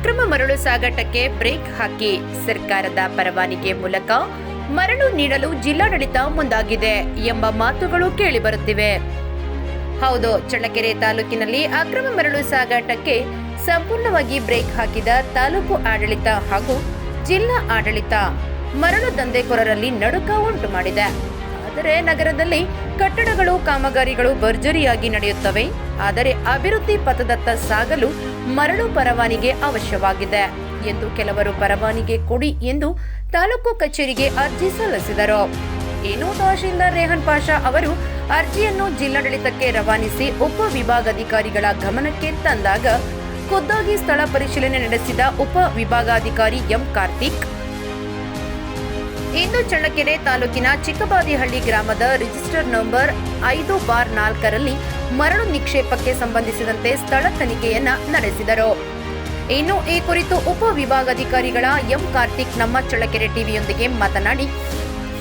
ಅಕ್ರಮ ಮರಳು ಸಾಗಾಟಕ್ಕೆ ಬ್ರೇಕ್ ಹಾಕಿ ಸರ್ಕಾರದ ಪರವಾನಿಗೆ ಮೂಲಕ ಮರಳು ನೀಡಲು ಜಿಲ್ಲಾಡಳಿತ ಮುಂದಾಗಿದೆ ಎಂಬ ಮಾತುಗಳು ಕೇಳಿಬರುತ್ತಿವೆ. ಹೌದು, ಚಳ್ಳಕೆರೆ ತಾಲೂಕಿನಲ್ಲಿ ಅಕ್ರಮ ಮರಳು ಸಾಗಾಟಕ್ಕೆ ಸಂಪೂರ್ಣವಾಗಿ ಬ್ರೇಕ್ ಹಾಕಿದ ತಾಲೂಕು ಆಡಳಿತ ಹಾಗೂ ಜಿಲ್ಲಾ ಆಡಳಿತ ಮರಳು ದಂಧೆಕೋರರಲ್ಲಿ ನಡುಕ ಉಂಟು ಮಾಡಿದೆ ಆದರೆ ನಗರದಲ್ಲಿ ಕಟ್ಟಡಗಳು, ಕಾಮಗಾರಿಗಳು ಭರ್ಜರಿಯಾಗಿ ನಡೆಯುತ್ತವೆ. ಆದರೆ ಅಭಿವೃದ್ಧಿ ಪಥದತ್ತ ಸಾಗಲು ಮರಳು ಪರವಾನಿಗೆ ಅವಶ್ಯವಾಗಿದೆ ಎಂದು ಕೆಲವರು ಪರವಾನಿಗೆ ಕೊಡಿ ಎಂದು ತಾಲೂಕು ಕಚೇರಿಗೆ ಅರ್ಜಿ ಸಲ್ಲಿಸಿದರು. ಏನು ತಹಶೀಲ್ದಾರ್ ರೇಹನ್ ಪಾಷಾ ಅವರು ಅರ್ಜಿಯನ್ನು ಜಿಲ್ಲಾಡಳಿತಕ್ಕೆ ರವಾನಿಸಿ ಉಪ ವಿಭಾಗಾಧಿಕಾರಿಗಳ ಗಮನಕ್ಕೆ ತಂದಾಗ ಖುದ್ದಾಗಿ ಸ್ಥಳ ಪರಿಶೀಲನೆ ನಡೆಸಿದ ಉಪ ವಿಭಾಗಾಧಿಕಾರಿ ಎಂ ಕಾರ್ತಿಕ್ ಇಂದು ಚಳ್ಳಕೆರೆ ತಾಲೂಕಿನ ಚಿಕ್ಕಬಾದಿಹಳ್ಳಿ ಗ್ರಾಮದ ರಿಜಿಸ್ಟರ್ ನಂಬರ್ ಐದು ಬಾರ್ ನಾಲ್ಕರಲ್ಲಿ ಮರಳು ನಿಕ್ಷೇಪಕ್ಕೆ ಸಂಬಂಧಿಸಿದಂತೆ ಸ್ಥಳ ತನಿಖೆಯನ್ನ ನಡೆಸಿದರು. ಇನ್ನು ಈ ಕುರಿತು ಉಪ ವಿಭಾಗಾಧಿಕಾರಿಗಳ ಎಂ ಕಾರ್ತಿಕ್ ನಮ್ಮ ಚಳ್ಳಕೆರೆ ಟಿವಿಯೊಂದಿಗೆ ಮಾತನಾಡಿ,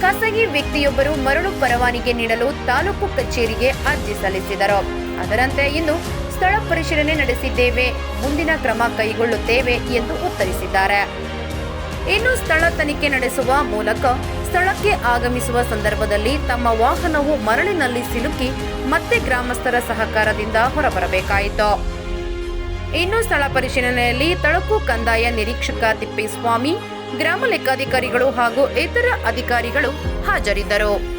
ಖಾಸಗಿ ವ್ಯಕ್ತಿಯೊಬ್ಬರು ಮರಳು ಪರವಾನಿಗೆ ನೀಡಲು ತಾಲೂಕು ಕಚೇರಿಗೆ ಅರ್ಜಿ ಸಲ್ಲಿಸಿದರು. ಅದರಂತೆ ಇನ್ನು ಸ್ಥಳ ಪರಿಶೀಲನೆ ನಡೆಸಿದ್ದೇವೆ, ಮುಂದಿನ ಕ್ರಮ ಕೈಗೊಳ್ಳುತ್ತೇವೆ ಎಂದು ಉತ್ತರಿಸಿದ್ದಾರೆ. ಇನ್ನು ಸ್ಥಳ ತನಿಖೆ ನಡೆಸುವ ಮೂಲಕ ಸ್ಥಳಕ್ಕೆ ಆಗಮಿಸುವ ಸಂದರ್ಭದಲ್ಲಿ ತಮ್ಮ ವಾಹನವು ಮರಳಿನಲ್ಲಿ ಸಿಲುಕಿ ಮತ್ತೆ ಗ್ರಾಮಸ್ಥರ ಸಹಕಾರದಿಂದ ಹೊರಬರಬೇಕಾಯಿತು. ಇನ್ನು ಸ್ಥಳ ಪರಿಶೀಲನೆಯಲ್ಲಿ ತಳಕು ಕಂದಾಯ ನಿರೀಕ್ಷಕ ತಿಪ್ಪೇಸ್ವಾಮಿ, ಗ್ರಾಮ ಲೆಕ್ಕಾಧಿಕಾರಿಗಳು ಹಾಗೂ ಇತರ ಅಧಿಕಾರಿಗಳು ಹಾಜರಿದ್ದರು.